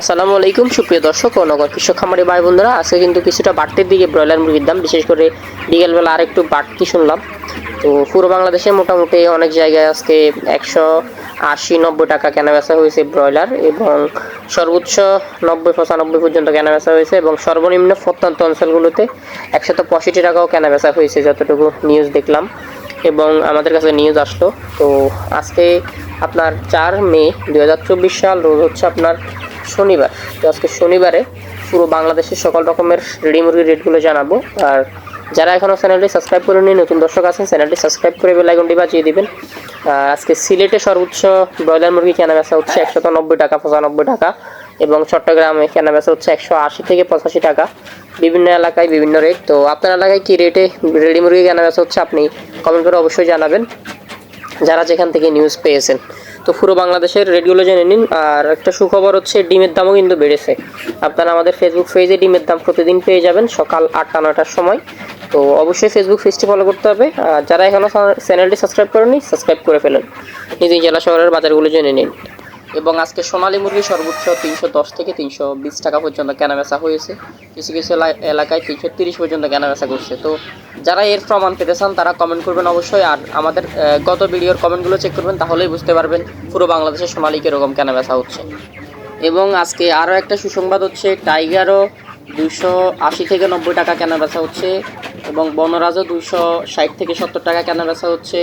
আসসালামু আলাইকুম, সুপ্রিয় দর্শক ও নগর কৃষক খামারি ভাই বন্ধুরা। আজকে কিন্তু কিছুটা বাড়তির দিকে ব্রয়লার মুরগির দাম, বিশেষ করে বিকেলবেলা আর একটু বাড়তি শুনলাম। তো পুরো বাংলাদেশে মোটামুটি অনেক জায়গায় আজকে একশো আশি নব্বই টাকা কেনা বেচা হয়েছে ব্রয়লার এবং সর্বোচ্চ নব্বই, পঁচানব্বই পর্যন্ত কেনা বেচা হয়েছে এবং সর্বনিম্ন প্রত্যন্ত অঞ্চলগুলোতে একশত পঁয়ষট্টি টাকাও কেনা বেচা হয়েছে যতটুকু নিউজ দেখলাম এবং আমাদের কাছে নিউজ আসলো। তো আজকে আপনার চার মে দু হাজার চব্বিশ সাল, রোজ হচ্ছে আপনার শনিবার। তো আজকে শনিবারে পুরো বাংলাদেশের সকল রকমের রেডি মুরগির রেটগুলো জানাব। আর যারা এখনও চ্যানেলটি সাবস্ক্রাইব করে করেনি নতুন দর্শক আছেন, চ্যানেলটি সাবস্ক্রাইব করে বেল আইকনটি বাজিয়ে দিবেন। আর আজকে সিলেটে সর্বোচ্চ ব্রয়লার মুরগি কেনা বেচা হচ্ছে একশত নব্বই টাকা, পঁচানব্বই টাকা এবং চট্টগ্রামে কেনা বেচা হচ্ছে একশো আশি থেকে পঁচাশি টাকা। বিভিন্ন এলাকায় বিভিন্ন রেট। তো আপনার এলাকায় কী রেটে রেডি মুরগি কেনা বেচা হচ্ছে আপনি কমেন্ট করে অবশ্যই জানাবেন। যারা যেখান থেকে নিউজ পেয়েছেন। তো পুরো বাংলাদেশের রেটগুলো জেনে নিন। আর একটা সুখবর হচ্ছে, ডিমের দামও কিন্তু বেড়েছে। আপনারা আমাদের ফেসবুক পেজে ডিমের দাম প্রতিদিন পেয়ে যাবেন সকাল আটটা নটার সময়। তো অবশ্যই ফেসবুক পেজটি ফলো করতে হবে। আর যারা এখনও চ্যানেলটি সাবস্ক্রাইব করেনি সাবস্ক্রাইব করে ফেলেন। নিজ নিজ জেলা শহরের বাজারগুলো জেনে নিন। এবং আজকে সোনালী মুরগি সর্বোচ্চ তিনশো দশ থেকে তিনশো বিশ টাকা পর্যন্ত কেনাবেচা হয়েছে। কিছু কিছু এলাকায় তিনশো তিরিশ পর্যন্ত কেনাবেচা করছে। তো যারা এর প্রমাণ পেতে চান, তারা কমেন্ট করবেন অবশ্যই। আর আমাদের গত ভিডিওর কমেন্টগুলো চেক করবেন, তাহলেই বুঝতে পারবেন পুরো বাংলাদেশে সোনালী কীরকম কেনাবেচা হচ্ছে। এবং আজকে আরও একটা সুসংবাদ হচ্ছে, টাইগারও দুশো আশি থেকে নব্বই টাকা কেনা বেচা হচ্ছে। এবং বনরাজও দুশো ষাট থেকে সত্তর টাকা কেনা বেচা হচ্ছে।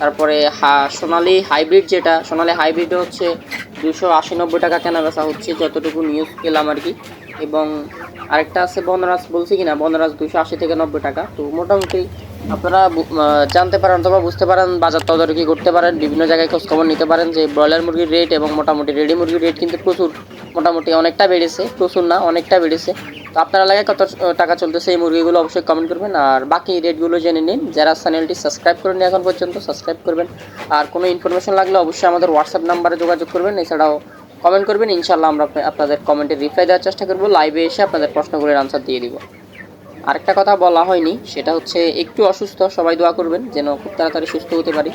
তারপরে হা, সোনালি হাইব্রিড যেটা, সোনালি হাইব্রিড হচ্ছে দুশো আশি নব্বই টাকা কেনা বেচা হচ্ছে, যতটুকু নিউজ পেলাম আর কি। এবং আরেকটা আছে বনরাজ, বলছি কি না বনরাজ দুশো আশি থেকে নব্বই টাকা। তো মোটামুটি আপনারা জানতে পারেন অথবা বুঝতে পারেন, বাজার তদারকি করতে পারেন, বিভিন্ন জায়গায় খোঁজখবর নিতে পারেন যে ব্রয়লার মুরগির রেট এবং মোটামুটি রেডি মুরগির রেট কিন্তু প্রচুর। মোটামুটি অনেকটা বেড়েছে, প্রচুর না, অনেকটা বেড়েছে। তো আপনার এলাকায় কত টাকা চলতেছে এই মুরগিগুলো অবশ্যই কমেন্ট করবেন। আর বাকি রেটগুলো জেনে নিন। যারা চ্যানেলটি সাবস্ক্রাইব করেন এখন পর্যন্ত সাবস্ক্রাইব করবেন। আর কোনো ইনফরমেশন লাগলে অবশ্যই আমাদের হোয়াটসঅ্যাপ নাম্বারে যোগাযোগ করবেন। এছাড়াও কমেন্ট করবেন। ইনশাল্লাহ আমরা আপনা- আপনাদের কমেন্টের রিপ্লাই দেওয়ার চেষ্টা করব। লাইভে এসে আপনাদের প্রশ্নগুলোর আনসার দিয়ে দিব। আরেকটা কথা বলা হয়নি, সেটা হচ্ছে একটু অসুস্থ, সবাই দোয়া করবেন, যেন খুব তাড়াতাড়ি সুস্থ হতে পারি।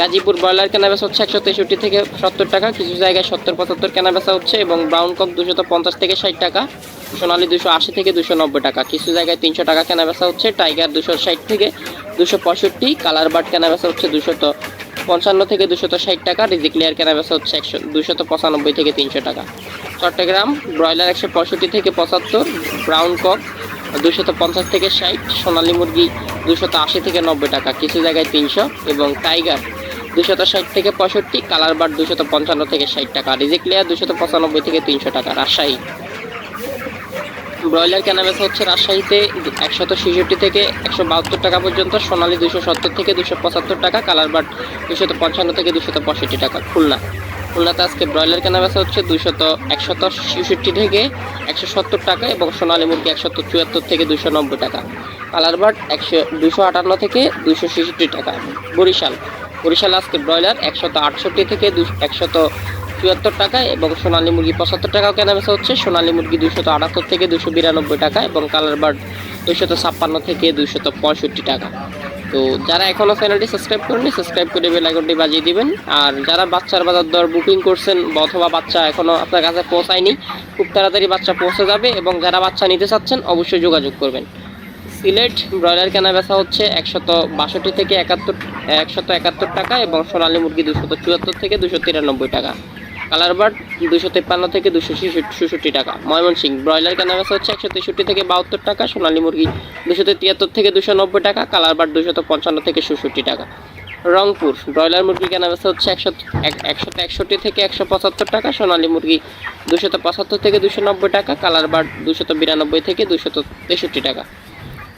গাজীপুর ব্রয়লার কেনাবেচা হচ্ছে একশো তেষট্টি থেকে সত্তর টাকা, কিছু জায়গায় সত্তর পঁচাত্তর কেনাবেচা হচ্ছে এবং ব্রাউন কক দুশো পঞ্চাশ থেকে ষাট টাকা, সোনালি দুশো আশি থেকে দুশো নব্বই টাকা, কিছু জায়গায় তিনশো টাকা কেনাবেচা হচ্ছে, টাইগার দুশো ষাট থেকে দুশো পঁয়ষট্টি, কালার বাট কেনাবেচা হচ্ছে দুশত পঞ্চান্ন থেকে দুশত ষাট টাকা রিজিক্লিয়ার কেনাবেচা হচ্ছে একশো, দুশত পঁচানব্বই থেকে তিনশো টাকা। চট্টগ্রাম ব্রয়লার একশো পঁয়ষট্টি থেকে পঁচাত্তর, ব্রাউন কক দুশত পঞ্চাশ থেকে ষাট, সোনালী মুরগি দুশত আশি থেকে নব্বই টাকা, কিছু জায়গায় তিনশো এবং টাইগার দুশত ষাট থেকে পঁয়ষট্টি, কালার বার দুশত পঞ্চান্ন থেকে ষাট টাকা রিজিক্লিয়ার দুশত পঁচানব্বই থেকে তিনশো টাকা, রাজশাহী। ব্রয়লার কেনাবেচা হচ্ছে রাজশাহীতে একশত ছেষট্টি থেকে একশো বাহাত্তর টাকা পর্যন্ত, সোনালী দুশো সত্তর থেকে দুশো পঁচাত্তর টাকা, কালার বাট দুশত পঞ্চান্ন থেকে দুশত পঁয়ষট্টি টাকা, খুলনা। খুলনাতে আজকে ব্রয়লার কেনাবেচা হচ্ছে দুশত একশত ছেষট্টি থেকে একশো সত্তর টাকা এবং সোনালী মুরগি একশত চুয়াত্তর থেকে দুশো নব্বই টাকা, কালার বাট একশো দুশো আটান্ন থেকে দুশো ছেষট্টি টাকা। বরিশাল বরিশাল আজকে ব্রয়লার একশত আটষট্টি থেকে একশত চুয়াত্তর টাকা এবং সোনালী মুরগি পঁচাত্তর টাকাও কেনা বেচা হচ্ছে। সোনালী মুরগি দুশত আটাত্তর থেকে দুশো বিরানব্বই টাকা এবং কালার বার্ড দুশত ছাপ্পান্ন থেকে দুশত পঁয়ষট্টি টাকা। তো যারা এখনও চ্যানেলটি সাবস্ক্রাইব করেনি সাবস্ক্রাইব করে বেল বাজিয়ে দিবেন। আর যারা বাচ্চার বাজার দর বুকিং করছেন অথবা বাচ্চা এখনও আপনার কাছে পৌঁছায়নি, খুব তাড়াতাড়ি বাচ্চা পৌঁছে যাবে এবং যারা বাচ্চা নিতে চাচ্ছেন, অবশ্যই যোগাযোগ করবেন। সিলেট ব্রয়লার কেনা বেচা হচ্ছে একশত বাষট্টি থেকে একাত্তর, একশত একাত্তর টাকা এবং সোনালী মুরগি দুশত চুয়াত্তর থেকে দুশো তিরানব্বই টাকা। কালার বার্ড দুশো তেপ্পান্ন থেকে দুশো ছেষট্টি টাকা। ময়মনসিং ব্রয়লার কেনা বেচা হচ্ছে একশো তেষট্টি থেকে বাহাত্তর টাকা, সোনালী মুরগি দুশো তিয়াত্তর থেকে দুশো নব্বই টাকা, কালার বার্ড দুশত পঞ্চান্ন থেকে ষষট্টি টাকা। রংপুর ব্রয়লার মুরগি কেনা বেচা হচ্ছে একশো একশত একষট্টি থেকে একশো পঁচাত্তর টাকা, সোনালী মুরগি দুশত পঁচাত্তর থেকে দুশো নব্বই টাকা, কালার বার্ড দুশত বিরানব্বই থেকে দুশত তেষট্টি টাকা।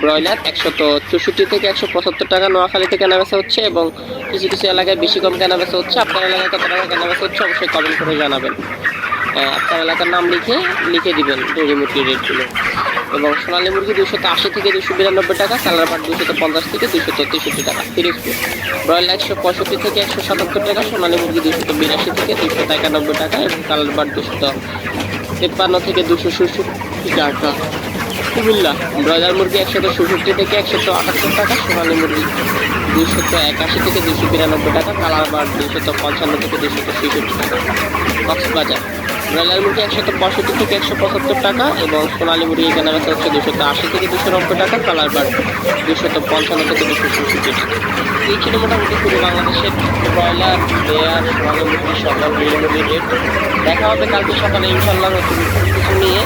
ব্রয়লার একশত চৌষট্টি থেকে একশো পঁচাত্তর টাকা, নোয়াখালী থেকে কেনা বেচা হচ্ছে এবং কিছু কিছু এলাকায় বেশি কম কেনা বেচা হচ্ছে। আপনার এলাকায় কত টাকা কেনা বেচা হচ্ছে অবশ্যই কমেন্ট করে জানাবেন। আপনার এলাকার নাম লিখে লিখে দিবেন ডেরি মুরগির রেটগুলো এবং সোনালী মুরগি দুশো আশি থেকে দুশো বিরানব্বই টাকা, কালার বাট দুশো পঞ্চাশ থেকে দুশো তেষট্টি টাকা পিরিজপুর ব্রয়লার একশো পঁয়ষট্টি থেকে একশো সাতাত্তর টাকা, সোনালী মুরগি দুশো বিরাশি থেকে দুশো একানব্বই টাকা, এবং কালার বাট দুশো তেপ্পান্ন থেকে দুশো ষষট্টি টাকা। কুমিল্লা ব্রয়লার মুরগি একশো ষষট্টি থেকে একশো আটাত্তর টাকা, সোনালি মুরগি দুশত একাশি থেকে দুশো বিরানব্বই টাকা, কালার দুশো দুশত পঞ্চান্ন থেকে দুশো ছেষট্টি টাকা। কক্সবাজার। ব্রয়লার মুরগি একশত পঁয়ষট্টি থেকে একশো পঁচাত্তর টাকা এবং সোনালী মুরগি কেনা বেচা হচ্ছে দুশত আশি থেকে দুশো নব্বই টাকা, কালার বার দুশত পঞ্চান্ন থেকে দুশো ছেষট্টি টাকা। এই ছিল মোটামুটি পুরো বাংলাদেশের ব্রয়লার লেয়ার সোনালী মুরগি সকল ব্রয়লার রেট। দেখা হবে কালকে সকালে ইনশাল্লাহ নতুন কিছু নিয়ে।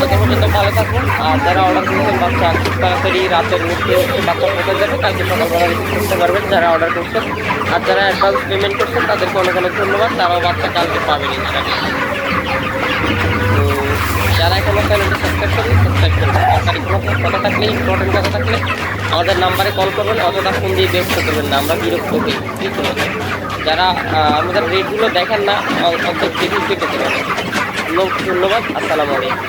ততক্ষণ পর্যন্ত ভালো থাকুন। আর যারা অর্ডার করেছেন বাচ্চা তাড়াতাড়ি রাতের মধ্যে বাচ্চা পৌঁছে যাবে, কালকে সকালবেলা রিসিভ করতে পারবেন যারা অর্ডার করছেন। আর যারা অ্যাডভান্স পেমেন্ট করছেন, তাদেরকে অনেক অনেক ধন্যবাদ। তারাও বাচ্চা কালকে পাবেন ইনশাল্লাহ তো যারা এখনও চ্যানেলটি সাবস্ক্রাইব করেন সাবস্ক্রাইব করবেন সরকারি কোনো কথা থাকলে ইম্পর্টেন্ট কথা থাকলে আমাদের নাম্বারে কল করবেন অতটা ফোন দিয়ে ব্যস্ত করবেন না। আমরা বিরক্ত করি ঠিক আছে? যারা আমাদের রেটগুলো দেখেন না অন্তত দেখে কেটে দেবেন ধন্যবাদ, আসসালামু আলাইকুম।